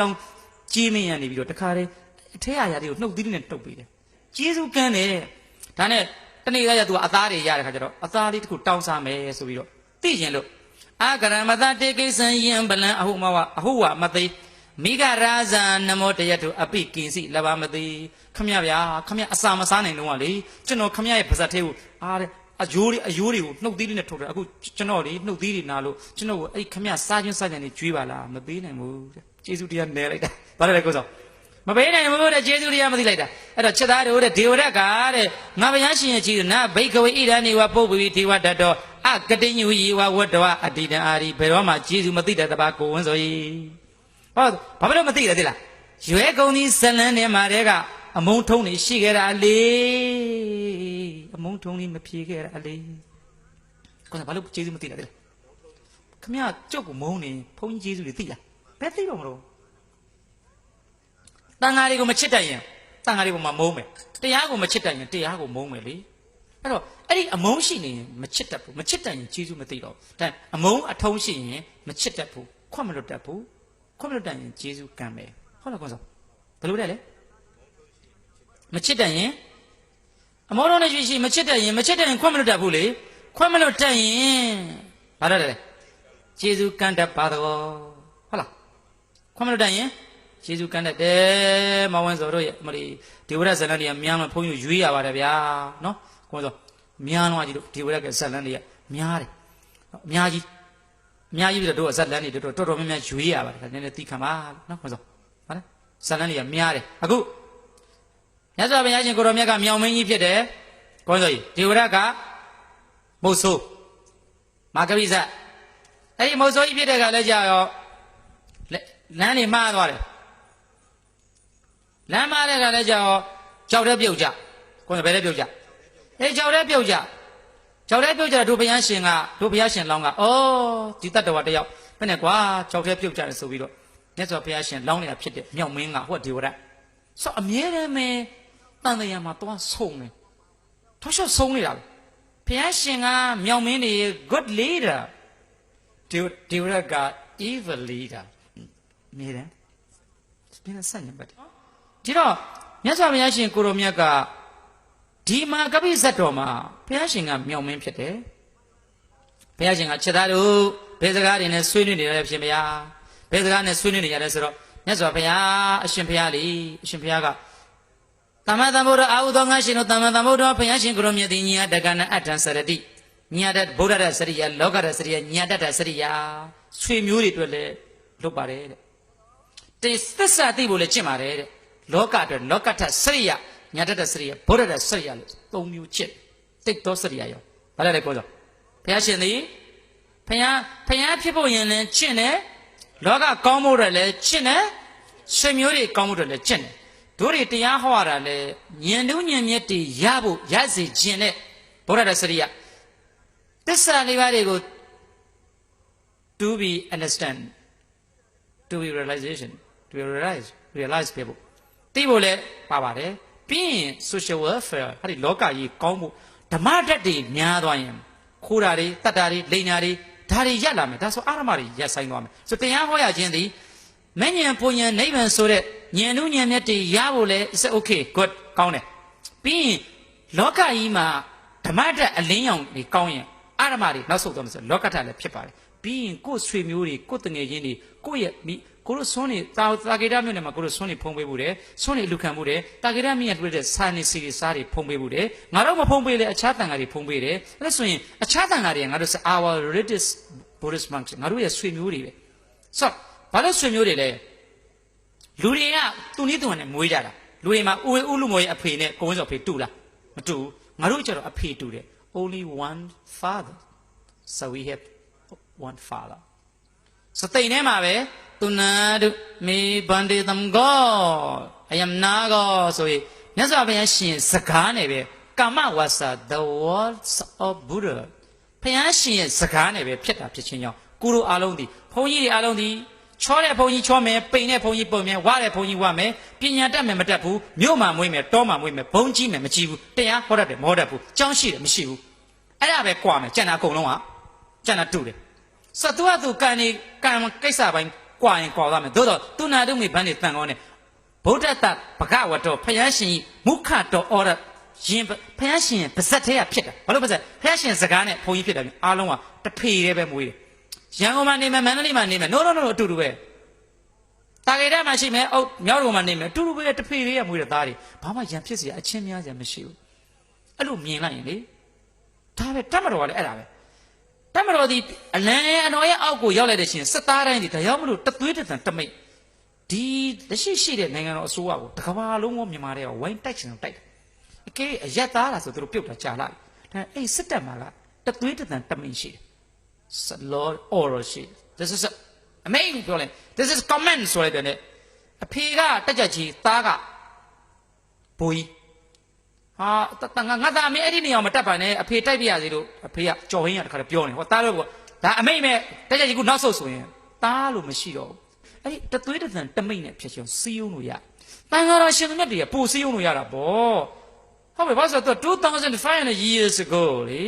လုံးကြီးမင်းရနေပြီးတော့တခါတည်းအထက်အရာတွေကိုနှုတ်သီးတွေနဲ့တုပ်ပေးတယ်ကျေးဇူးကမ်းတယ်ဒါနဲ့တနေ့ကရသူကအသားတွေရတဲ့ခါကျတော့အသားလေးတစ်ခုတောင်းစားမယ်ဆိုပြီးတော့သိရင်လို့အာဂရမတတေကိစ္စံယံဗလံအဟုမဝအဟုဝမသိမိဂရာဇာနမောတယတုအပိကိဉ္စီလဘာမသိခမရဗျာခမရအစာမစားနိုင်တော့ကလေကျွန်တော်ခမရရဲ့ပါဇက်သေးကိုအားတဲ့အယိုးတွေအယိုးတွေကိုနှုတ်သီးတွေနဲ့ထုတ်တယ်အခုကျွန်တော်လေနှုတ်သီးတွေနာလို့ကျွန်တော်ကိုအဲ့ခမရစားချင်းစားချင်းတွေကျွေးပါလားမပေးနိုင်ဘူးတဲ့ ကျေးဇူးတရားနဲလိုက်တာဘာလဲကိုစောမပေးနိုင်ဘူးတဲ့ကျေးဇူးတရားမသိလိုက်တာအဲ့တော့ချက်သားတို့တဲ့ဒေဝရတ်ကတဲ့ငါဘုရားရှင်ရဲ့ကြီးနာဘိကဝေဣဒာနေဝပုပ္ပဝီဒေဝတတ္တောအကတိညူယေဝဝတ္တဝအတ္တိတံအာရိဘယ်တော့မှကျေးဇူးမသိတဲ့တပါကိုဝန်းဆို၏ဟောဘာဖြစ်လို့မသိလဲသိလားရွဲကုန်သည်ဇလန်းထဲမှာတဲ့ကအမုံထုံးနေရှိခဲ့တာလေအမုံထုံးလေးမဖြေခဲ့တာလေကောဘာလို့ကျေးဇူးမသိလဲသိလားခမရကြုတ်ကိုမုံနေဘုန်းကြီးကျေးဇူးတွေသိလား ဘယ်သိတော့မလို့တန်ဃာတွေကိုမချစ်တတ်ရင်တန်ဃာတွေကိုမှမုံမယ်တရားကိုမချစ်တတ်ရင်တရားကိုမုံမယ်လေအဲ့တော့အဲ့ဒီအမုန်းရှိနေရင်မချစ်တတ်ဘူးမချစ်တတ်ရင်ကျေးဇူးမသိတော့ဘူးဒါအမုန်းအထုံးရှိရင်မချစ်တတ်ဘူးခွတ်မလွတ်တတ်ဘူးခွတ်မလွတ်တတ်ရင်ကျေးဇူးကံမယ်ဟုတ်လားကွန်စောဘယ်လိုလဲလဲမချစ်တတ်ရင်အမောတော်နဲ့ရှိရှိမချစ်တတ်ရင်မချစ်တတ်ရင်ခွတ်မလွတ်တတ်ဘူးလေခွတ်မလွတ်တတ်ရင်ဘာရလဲကျေးဇူးကံတတ်ပါတော့ဟုတ်လား ခွတ်မလွတ်တတ်ရင်ကျေးဇူးကံတတ်တယ်မဝင်းစောတို့ရဲ့မလီဒေဝရဇလန်တွေကများမှဘုန်းကြီးရွေးရပါတယ်ဗျာနော်ကွန်စောများတော့ကြီးတို့ဒေဝရကဇလန်တွေကများတယ်အများကြီးအများကြီးပြီးတော့တို့ဇလန်တွေတို့တော်တော်များများရွေးရပါတယ်ဒါနည်းနည်းသိခံပါနော်ကွန်စောဟုတ်လားဇလန်တွေကများတယ်အခုမြတ်စွာဘုရားရှင်ကိုရောမြတ်ကမြောင်မင်းကြီးဖြစ်တယ်ကွန်စောကြီးဒေဝရကမုတ်ဆိုးမာကပိဇအဲ့ဒီမုတ်ဆိုးကြီးဖြစ်တဲ့ကလည်းကြာရော လမ်းတွေမှားသွားတယ်လမ်းမှားတဲ့ကလည်းကြာရောကြောက်တဲ့ပြုတ်ကြကွန်စောဘယ်တဲ့ပြုတ်ကြအေးကြောက်တဲ့ပြုတ်ကြကြောက်တဲ့ပြုတ်ကြတို့ဘုရားရှင်ကတို့ဘုရားရှင်လောင်းကဩဒီတတ္တဝါတယောက်ဘယ်နဲ့ကွာကြောက်တဲ့ပြုတ်ကြတယ်ဆိုပြီးတော့မြတ်စွာဘုရားရှင်လောင်းနေတာဖြစ်တဲ့မြောက်မင်းကဟောဒေဝရဆိုအမြဲတမ်းပဲတန်တရားမှာသွားဆုံနေထောက်လျှောက်ဆုံးနေတာပဲဘုရားရှင်ကမြောက်မင်းတွေ good leader ဒီဒီရက evil leader မြဲတယ်ပြန်ဆက်နေပါဒီတော့မြတ်စွာဘုရားရှင်ကိုရောမြတ်ကဒီမှာကပိဇတ်တော်မှာဘုရားရှင်ကမြောက်မင်းဖြစ်တယ်ဘုရားရှင်ကချက်သားတို့ဘယ်စကားတွေနဲ့ဆွေးနွေးနေရလဲဖြစ်မလားဘယ်စကားနဲ့ဆွေးနွေးနေရလဲဆိုတော့မြတ်စွာဘုရားအရှင်ဘုရားလေအရှင်ဘုရားကသမ္မာသမ္ဗုဒ္ဓအာဟုသောငါရှင်တို့သမ္မာသမ္ဗုဒ္ဓဘုရားရှင်ကိုရောမြတ်သည်ညာတက္ကနာအတ္တံစရတိညာတဗုဒ္ဓရစရိယလောကရစရိယညာတတ္တစရိယဆွေမျိုးတွေအတွက်လည်းလွတ်ပါတယ်တဲ့ တေသစ္စာသိဖို့လည်းကျင့်ပါတယ်တဲ့လောကအတွက်လောကထစရိယညာတတ္တစရိယဗုဒ္ဓရစရိယလို့သုံးမျိုးကျင့်တိတ်သောစရိယရောဘာလဲလဲပြောကြဘုရားရှင်သည်ဘုရားဘုရားဖြစ်ဖို့ရင်လည်းကျင့်တယ်လောကကောင်းဖို့လည်းကျင့်တယ်ဆွေမျိုးတွေကောင်းဖို့လည်းကျင့်တယ်တို့တွေတရားဟောရတာလေညင်တူးညင်မြက်တွေရဖို့ရစေခြင်းနဲ့ဗုဒ္ဓရစရိယသစ္စာလေးပါးတွေကို to be understand to be realization to be realize realize ဖြစ်ဖို့သိဖို့လည်းပါပါတယ်ပြီးရင် social welfare ဟာဒီလောကကြီးကောင်းဖို့ဓမ္မဓာတ်တွေများသွားရင်ခိုးတာတွေတတ်တာတွေလိန်တာတွေဒါတွေရက်လာမယ်ဒါဆိုအာရမတွေရက်ဆိုင်သွားမယ်ဆိုတရားဟောရခြင်းသည်မဉ္ဇဉ်ပူဉ္ဇဉ်နိဗ္ဗာန်ဆိုတဲ့ဉာဏ်နုဉာဏ်မြတ်တွေရဖို့လဲ is okay good ကောင်းတယ်ပြီးရင်လောကကြီးမှာဓမ္မဓာတ်အလင်းရောင်တွေကောင်းရင်အာရမတွေနောက်ဆုတ်သွားမယ်ဆိုလောကထလည်းဖြစ်ပါတယ်ပြီးရင်ကိုယ်ဆွေမျိုးတွေကိုယ်တငယ်ချင်းတွေကိုယ့်ရဲ့မိ ကိုတို့ဆွန်းနေတာတာဂေရမြို့နယ်မှာကိုတို့ဆွန်းနေဖုံးပေးမှုတယ်ဆွန်းနေလူခံမှုတယ်တာဂေရမြို့နယ်တွေ့တဲ့စာနေစီတွေစားတွေဖုံးပေးမှုတယ်ငါတို့မဖုံးပေးလေအခြားတန်ဃာတွေဖုံးပေးတယ်အဲ့ဒါဆိုရင်အခြားတန်ဃာတွေကငါတို့ our relatives Buddhist monks ငါတို့ရဲ့ဆွေမျိုးတွေပဲဆိုဘာလို့ဆွေမျိုးတွေလဲလူတွေကသူနည်းသူဟန်နဲ့မွေးကြတာလူတွေမှာဦးဝေဦးလူမော်ရဲ့အဖေနဲ့ကိုဝင်းစော်ဖေတူလားမတူဘူးငါတို့ကျတော့အဖေတူတယ် only one father so we have one father စတိန်ထဲမှာပဲ သူနာဒုမေဗန္တေတံကောအယမနာကောဆိုရင်မြတ်စွာဘုရားရှင်စကားနဲ့ပဲကာမဝါစာ the words of buddha ဘုရားရှင်ရဲ့စကားနဲ့ပဲဖြစ်တာဖြစ်ချင်းကြောင့်ကုလိုအားလုံးဒီဘုန်းကြီးတွေအားလုံးဒီချောတဲ့ဘုန်းကြီးချောမယ်ပိန်တဲ့ဘုန်းကြီးပုံမယ်ဝါတဲ့ဘုန်းကြီးဝါမယ်ပညာတတ်မယ်မတတ်ဘူးမြို့မှာမွေးမယ်တောမှာမွေးမယ်ဘုန်းကြီးမယ်မကြည့်ဘူးတရားဟောတတ်တယ်မဟောတတ်ဘူးကြောင်းရှိတယ်မရှိဘူးအဲ့ဒါပဲကြွားမယ်ကျန်တာအကုန်လုံးကကျန်တာတူတယ်စတူကသူကံနေကံကိစ္စပိုင်း ကွာရင်ကွာသွားမယ်သို့တော့သူနာတုမိဘန်းနေတန်ကောင်းနဲ့ဗုဒ္ဓတဗကဝတ္တဖယားရှင်မုခတော်အော်ရရင်ဖယားရှင်ပါဇက်ထဲကဖြစ်တာဘာလို့ပါဇက်ဖယားရှင်စကားနဲ့ဘုံကြီးဖြစ်တာပြီအားလုံးကတဖေတည်းပဲမွေးတယ်ရန်ကုန်မှာနေမယ်မန္တလေးမှာနေမယ် no no no အတူတူပဲတာဂေတမှာရှိမယ်အုတ်မြောက်တော်မှာနေမယ်အတူတူပဲတဖေတည်းကမွေးတဲ့သားတွေဘာမှရန်ဖြစ်စရာအချင်းများစရာမရှိဘူးအဲ့လိုမြင်လိုက်ရင်လေဒါပဲတတ်မတော်ကလည်းအဲ့ဒါပဲ တမတော်ဒီအလံအတော်ရဲ့အောက်ကိုရောက်လိုက်တဲ့ရှင်စစ်သားတိုင်းဒီဒါရောက်မလို့တသွေးတသံတမိတ်ဒီလက်ရှိရှိတဲ့နိုင်ငံတော်အစိုးရကိုတကဘာလုံးကမြန်မာတွေကဝိုင်းတိုက်ချင်တော့တိုက်တယ်အကဲအရက်သားလားဆိုသူတို့ပြုတ်တာကြာလာပြီဒါအဲ့စစ်တပ်မှာကတသွေးတသံတမိတ်ရှိတယ် Lord oral ရှိတယ် this is a amazing ပြောလဲ this is command ဆိုလိုက်တယ်နဲ့အဖေကတက်ကြကြီးသားကဘိုးကြီး ဟာတငါငါသားအမေအဲ့ဒီနေရာမှာတက်ပါနဲ့အဖေတိုက်ပြရစီလို့အဖေကကြော်ဟင်းရတခါတည်းပြောနေဟောသားလို့ပေါ့ဒါအမိတ်မဲ့တက်ကြကြီးကနောက်ဆုတ်ဆိုရင်သားလို့မရှိတော့ဘူးအဲ့ဒီတသွေးတသံတမိတ်နဲ့ဖြစ်ချင်စီးုံလို့ရတန်ဃာတော်ရှင်မြတ်တွေကပို့စီးုံလို့ရတာပေါ့ဟုတ်ပြီဘာလို့ဆိုတော့2500 years ago လေ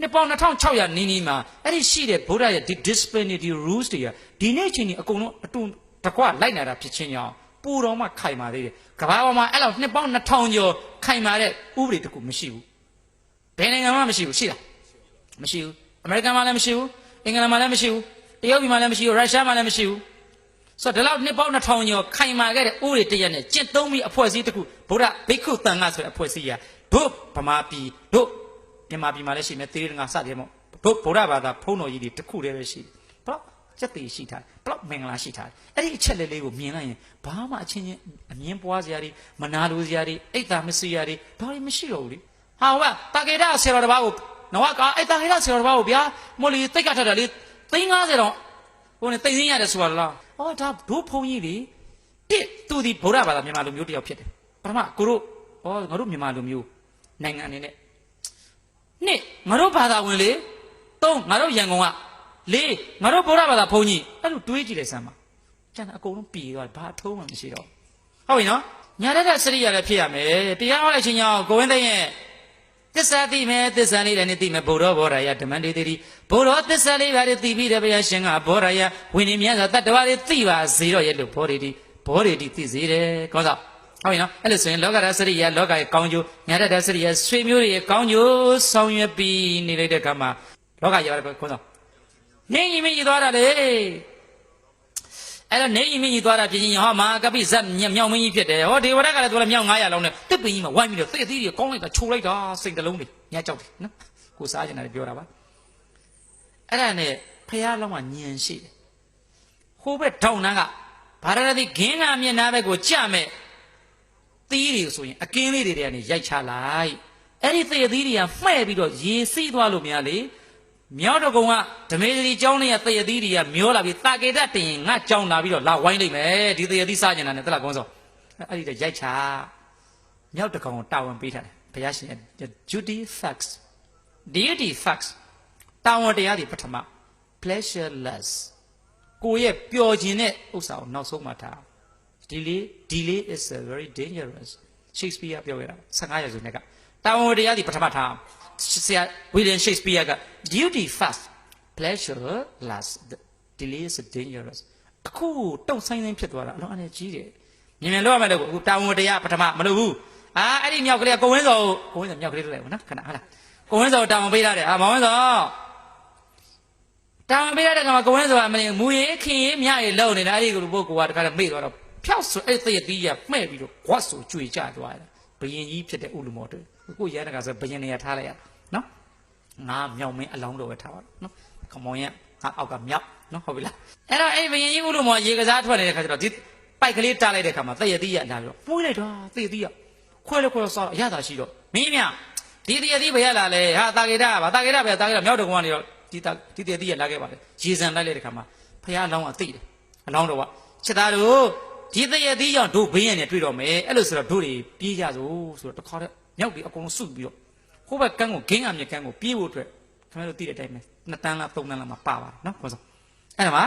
နှစ်ပေါင်း2600နီးနီးမှာအဲ့ဒီရှိတဲ့ဗုဒ္ဓရဲ့ဒီ discipline တွေဒီ rules တွေကဒီနေ့ချင်းဒီအကုန်လုံးအတူတကွလိုက်နေတာဖြစ်ချင်းကြောင့် ပူတော်မှခိုင်ပါသေးတယ်ကဘာပေါ်မှာအဲ့လောက်နှစ်ပေါင်း2000ကျော်ခိုင်ပါတဲ့ဥပဒေတခုမရှိဘူးဘယ်နိုင်ငံမှမရှိဘူးရှိလားမရှိဘူးအမေရိကန်မှလည်းမရှိဘူးအင်္ဂလန်မှလည်းမရှိဘူးတရုတ်ပြည်မှလည်းမရှိဘူးရုရှားမှလည်းမရှိဘူးဆိုတော့ဒီလောက်နှစ်ပေါင်း2000ကျော်ခိုင်မာခဲ့တဲ့ဥပဒေတရက်နဲ့ကျင့်သုံးပြီးအဖွဲ့အစည်းတစ်ခုဗုဒ္ဓဘိက္ခုတန်ခါဆိုတဲ့အဖွဲ့အစည်းကတို့ဗမာပြည်တို့မြန်မာပြည်မှာလည်းရှိမယ်သေရငါစတယ်မို့တို့ဗုဒ္ဓဘာသာဖုံးတော်ကြီးတွေတစ်ခုတည်းပဲရှိတယ် ဘလောက်စက်သေးရှိထားတယ်ဘလောက်မင်္ဂလာရှိထားတယ်အဲ့ဒီအချက်လေးလေးကိုမြင်လိုက်ရင်ဘာမှအချင်းချင်းအမြင်ပွားစရာတွေမနာလိုစရာတွေအိတ်သာမစရာတွေဘာမှမရှိတော့ဘူးလေဟာဟိုကတာကေတာဆရာတော်တစ်ပါးကိုနဝကအဲ့တာကေတာဆရာတော်တစ်ပါးကိုဗျာမို့လီတိတ်ကထတာလေသိန်း90တော့ဟိုနေသိသိရတယ်ဆိုတာလားဟောဒါဒိုးဖုံကြီးလေတစ်သူဒီဗုဒ္ဓဘာသာမြန်မာလူမျိုးတစ်ယောက်ဖြစ်တယ်ပထမကိုတို့ဟောငါတို့မြန်မာလူမျိုးနိုင်ငံအနေနဲ့နှစ်ငါတို့ဘာသာဝင်လေသုံးငါတို့ရန်ကုန်က လေးငါတို့ဗုဒ္ဓဘာသာဘုန်းကြီးအဲ့လိုတွေးကြည့်လိုက်စမ်းပါကျန်တာအကုန်လုံးပြေသွားတယ်ဘာအထုံးမှမရှိတော့ဟုတ်ပြီနော်ညာတဲ့တဲ့စရိယာလည်းဖြစ်ရမယ်တရားဟောလိုက်ခြင်းကြောင့်ကိုဝင်းသိန်းရဲ့သစ္စာသိမယ်သစ္စာလေးလည်းနေသိမယ်ဘုရောဘောရာယဓမ္မတေတိဘုရောသစ္စာလေးပါးတွေသိပြီးတယ်ဘုရားရှင်ကဘောရာယဝိနည်းမြတ်စွာတတ္တဝါတွေသိပါစေတော့ရဲ့လို့ဘောရီတိဘောရီတိသိစေတယ်ကောင်းသောဟုတ်ပြီနော်အဲ့လိုဆိုရင်လောကရစရိယာလောကရဲ့ကောင်းကျိုးညာတဲ့တဲ့စရိယာဆွေမျိုးတွေရဲ့ကောင်းကျိုးဆောင်ရွက်ပြီးနေလိုက်တဲ့အခါမှာလောကရောက်တယ်ကောင်းသော နေရင်မြည်သွားတာလေအဲ့တော့နေရင်မြည်သွားတာဖြစ်ရင်ဟောမာကပိဇက်မြောက်မင်းကြီးဖြစ်တယ်ဟောဒေဝရကလည်းသူလည်းမြောက်900လောက်နဲ့တစ်ပင်ကြီးမှာဝိုင်းပြီးတော့သိအသီးတွေကောင်းလိုက်တာချိုလိုက်တာစိတ်တလုံးတွေညကြောက်တယ်နော်ကိုစားကျင်တာပြောတာပါအဲ့ဒါနဲ့ဖះလောင်းကညင်ရှိတယ်ဟိုဘက်ထောင်နှန်းကဗာရဏသီဂင်းကမျက်နှာဘက်ကိုကြမဲ့သီးတွေဆိုရင်အကင်းလေးတွေတည်းကနေရိုက်ချလိုက်အဲ့ဒီသေသီးတွေကမှဲ့ပြီးတော့ရေစီးသွားလို့များလေ မြောက်တကုံကဓမေသီကျောင်းလေးကသေသီးတွေကမျောလာပြီးတာကေတတင်ရင်ငါကြောင်းလာပြီးတော့လာဝိုင်းလိုက်မယ်ဒီသေသီးစားကျင်တာနဲ့တလားကုန်းစောအဲ့ဒီတည်းရိုက်ချမြောက်တကောင်ကိုတာဝန်ပေးထားတယ်ဘုရားရှင်ရဲ့ duty facts deity facts တာဝန်တရားတွေပထမ pleasureless ကိုယ့်ရဲ့ပျော်ခြင်းတဲ့ဥစ္စာကိုနောက်ဆုံးမှထား delay delay is a very dangerous Shakespeare ပြောခဲ့တာ15ရာစုနှစ်ကတာဝန်တရားတွေပထမထား ဆရာ William Shakespeare က duty first pleasure last delay is dangerous အခုတုံဆိုင်ဆိုင်ဖြစ်သွားတာအလုံးအနေကြီးတယ်မြင်မြင်လောက်ရမယ်လို့အခုတာဝန်တရားပထမမလုပ်ဘူးအာအဲ့ဒီမြောက်ကလေးကကိုဝင်းစောကိုဝင်းစောမြောက်ကလေးလိုက်ပါနော်ခဏဟုတ်လားကိုဝင်းစောတာဝန်ပေးရတယ်အာမောင်ဝင်းစောတာဝန်ပေးရတဲ့ကမှာကိုဝင်းစောကမင်းမူရေးခင်ရေးမြရေးလုံနေတာအဲ့ဒီကိုပုဂ္ဂိုလ်ကတခါတည်းမေ့သွားတော့ဖြောက်ဆိုအဲ့သေသီးရမှဲ့ပြီးတော့ကွတ်ဆိုကြွေကြသွားတယ်ဘယင်ကြီးဖြစ်တဲ့ဥလူမော်တွေကိုရန်တကဆိုဘယင်နေရာထားလိုက်ရ နော်ငါမြောင်မင်းအလောင်းတော်ပဲထားပါတော့နော်ခမောင်ရငါအောက်ကမြောက်နော်ဟုတ်ပြီလားအဲ့တော့အဲ့ဘယင်ကြီးဥလူမော်ရေကစားထွက်နေတဲ့ခါကျတော့ဒီပိုက်ကလေးတားလိုက်တဲ့ခါမှာသေသီးရလာပြီးတော့ပွေးလိုက်တော့သေသီးရခွဲလို့ခွဲလို့စားတော့အရသာရှိတော့မင်းမြဒီသေသီးဘယ်ရလာလဲဟာတာကေတာဗာတာကေတာပဲတာကေတာမြောက်တကုံကနေတော့ဒီတာဒီသေသီးရလာခဲ့ပါလေရေစံလိုက်လိုက်တဲ့ခါမှာဖះအလောင်းအသိတယ်အလောင်းတော်ကချက်သားတို့ဒီတရသီးကြောင့်တို့ဘေးရန်နဲ့တွေ့တော့မယ်အဲ့လိုဆိုတော့တို့တွေပြေးကြစို့ဆိုတော့တခါတည်းမြောက်ပြီးအကုန်စုပြီးတော့ ဟိုဘက်ကန်းကိုဂင်းအမြက်ကန်းကိုပြေးဖို့အတွက်ခင်ဗျားတို့သိတဲ့အတိုင်းပဲနှစ်တန်းလားသုံးတန်းလားမပါပါနော်ခေါ်စောအဲ့ဒါမှာ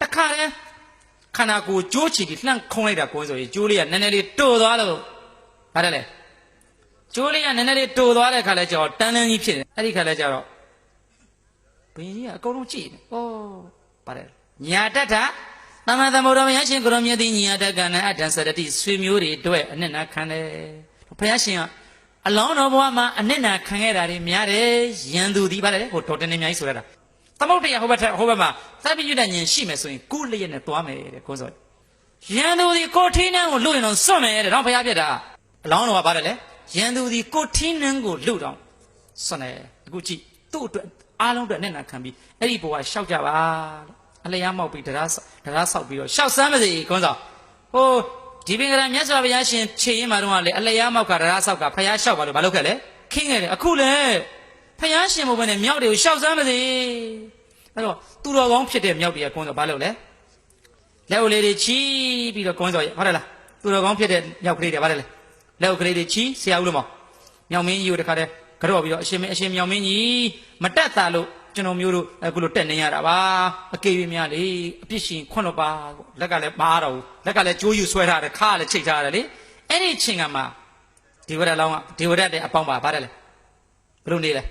တခါတည်းခန္ဓာကိုယ်ကြိုးချီပြီးလှန့်ခုံလိုက်တာကိုယ်ဆိုရင်ကြိုးလေးကနည်းနည်းလေးတိုသွားလို့ဗါတယ်လေကျိုးလေးကနည်းနည်းလေးတိုသွားတဲ့ခါလဲကျတော့တန်းတန်းကြီးဖြစ်တယ်အဲ့ဒီခါလဲကျတော့ဘင်းကြီးကအကုန်လုံးကြည့်နေဩပါတယ်ညာတတ်တာသမ္မာသမ္ဗုဒ္ဓဘုရားရှင်ကိုရောမြတ်တိညီယတကနအတ္တစရတိဆွေမျိုးတွေအတွက်အနစ်နာခံတယ်ဘုရားရှင်က အလောင်းတော်ဘဝမှာအနစ်နာခံခဲ့တာတွေများတယ်ယံသူဒီပါတယ်ဟိုတော်တင်နေမြိုင်းဆိုရတာသမုဒ္ဒရာဟိုဘက်ထက်ဟိုဘက်မှာသဗ္ဗညုတဉာဏ်ရှိမယ်ဆိုရင်ကိုယ်လျက်နဲ့သွားမယ်တဲ့ကိုယ်ဆိုယံသူဒီကိုထင်းနှံကိုလွတ်ရင်တော့စွန့်မယ်တဲ့တော့ဘုရားပြတာအလောင်းတော်ကပါတယ်လေယံသူဒီကိုထင်းနှံကိုလွတ်တော့စွန့်တယ်အခုကြည့်သူ့အတွက်အားလုံးအတွက်အနစ်နာခံပြီးအဲ့ဒီဘဝရှောက်ကြပါလို့အလျားမောက်ပြီးတရားဆောက်တရားဆောက်ပြီးတော့ရှောက်စမ်းမစီကွန်းဆောင်ဟို ဒီပင်ကရမြတ်စွာဘုရားရှင်ခြေရင်မှာတော့လေအလျားမောက်ကတရားဆောက်ကဖျားရှောက်ပါလို့မလုပ်ခဲ့လေခင်းခဲ့တယ်အခုလေဖျားရှင်ဘုံနဲ့မြောက်တွေကိုရှောက်စမ်းမစီအဲ့တော့သူတော်ကောင်းဖြစ်တဲ့မြောက်တွေကကွန်းဆောင်ဘာလုပ်လဲလက်ဥလေးတွေချီးပြီးတော့ကွန်းဆောင်ဟုတ်တယ်လားသူတော်ကောင်းဖြစ်တဲ့မြောက်ကလေးတွေဘာလဲလဲလက်ဥကလေးတွေချီးဆရာဦးလို့မောင်မြောက်မင်းကြီးကိုတခါတည်းကြော့ပြီးတော့အရှင်မင်းအရှင်မြောက်မင်းကြီးမတက်တာလို့ ကျွန်တော်မျိုးတို့အခုလိုတက်နေရတာပါအကေရင်းများလေအပြစ်ရှင်ခွန့်တော့ပါလက်ကလည်းမအားတော့ဘူးလက်ကလည်းကြိုးယူဆွဲထားတယ်ခါကလည်းချိတ်ထားတယ်လေအဲ့ဒီချိန်ကမှဒီဝရလောင်းကဒီဝရတဲ့အပေါင်းပါဗါတယ်လေဘယ်လိုနေလဲ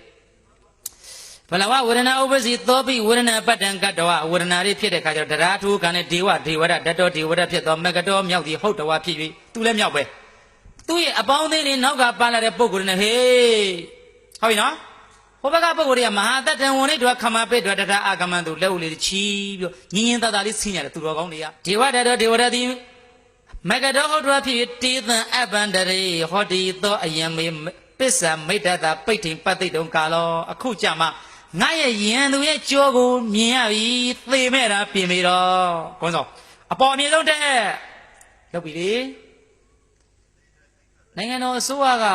ဘလဝဝရဏဥပ္ပစီသောပိဝရဏပတ္တံကတ္တဝဝရဏတွေဖြစ်တဲ့ခါကျတော့တရားထူခံတဲ့ဒေဝဒေဝရတတောဒေဝရဖြစ်သောမကတောမြောက်သည်ဟုတ်တော်ဖြစ်၍သူလည်းမြောက်ပဲသူ့ရဲ့အပေါင်းအသင်းတွေနောက်ကပါလာတဲ့ပုံကိုယ်နဲ့ဟေးဟုတ်ပြီနော် ဟိုဘက်ကပုဂ္ဂိုလ်တွေကမဟာတတ္တံဝန်လေးတို့ခမပိတ်တို့တထအာဂမန်တို့လက်ဦးလေးချီးပြီးညင်ညင်သာသာလေးဆင်းရတယ်သူတော်ကောင်းတွေကဒေဝတတော်ဒေဝရတိမကတော်ဟုတ်တော်ဖြစ်တေသံအပန္တရေဟောဒီသောအယံမေပစ္ဆာမိတ္တတာပိဋ္ဌိပတ္တိတုံကာလောအခုကြမှာငါရဲ့ယံသူရဲ့ကြောကိုမြင်ရပြီသေမဲ့တာပြင်ပြီတော့ကွန်းစောအပေါ်အမြင့်ဆုံးတဲ့လုပ်ပြီလေနိုင်ငံတော်အစိုးရက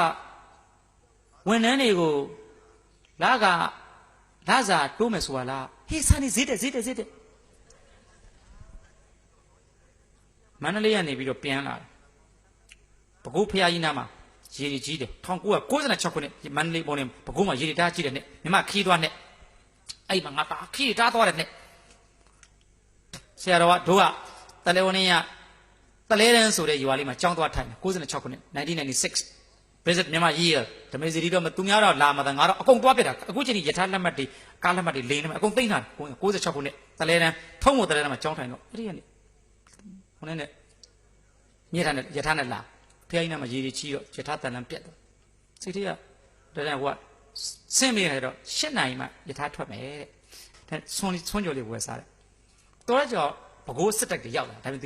ဝန်ထမ်းတွေကို လာကလာစာတိုးမယ်ဆိုတာလားဟေးစာနေဈေးတက်ဈေးတက်ဈေးတက်မန္တလေးကနေပြီးတော့ပြန်လာတယ်ဘကုတ်ဖျားကြီးနားမှာရေကြီးကြီးတယ်1996ခုနှစ်မန္တလေးပေါ်နေဘကုတ်မှာရေတားကြီးတယ်နဲ့မြမခီးသွားနဲ့အဲ့မှာငါတာခီးတားသွားတယ်နဲ့ဆရာတော်ကတို့ကတလဲဝင်းရတလဲတန်းဆိုတဲ့ရွာလေးမှာကျောင်းသွားထိုင်တယ်96ခုနှစ်1996 visit မြန်မာ year ဓမေစီရီတော့မသူများတော့လာမှာငါတော့အကုန်သွားပြစ်တာအခုချိန်ကြီးယထာလက်မှတ်တွေကားလက်မှတ်တွေလိန်နေမှာအကုန်သိမ့်တာ96ခုနှစ်တလဲတန်းထုံးဖို့တလဲတန်းမှာကျောင်းထိုင်တော့အဲ့ဒီကနေဟိုနဲ့နဲ့မြေထားနဲ့ယထာနဲ့လာဖျားကြီးနားမှာရေကြီးချီတော့ယထာတန်တန်ပြတ်တော့စိတ်ထဲကတလဲဟိုကဆင်းမိနေတော့၈နိုင်မှယထာထွက်မယ်တဲ့ဒါဆွန်ဆွန်ကြော်လေးဝယ်စားတယ်တော်တော့ကြောဘကိုးစစ်တက်တွေရောက်လာဒါပေမဲ့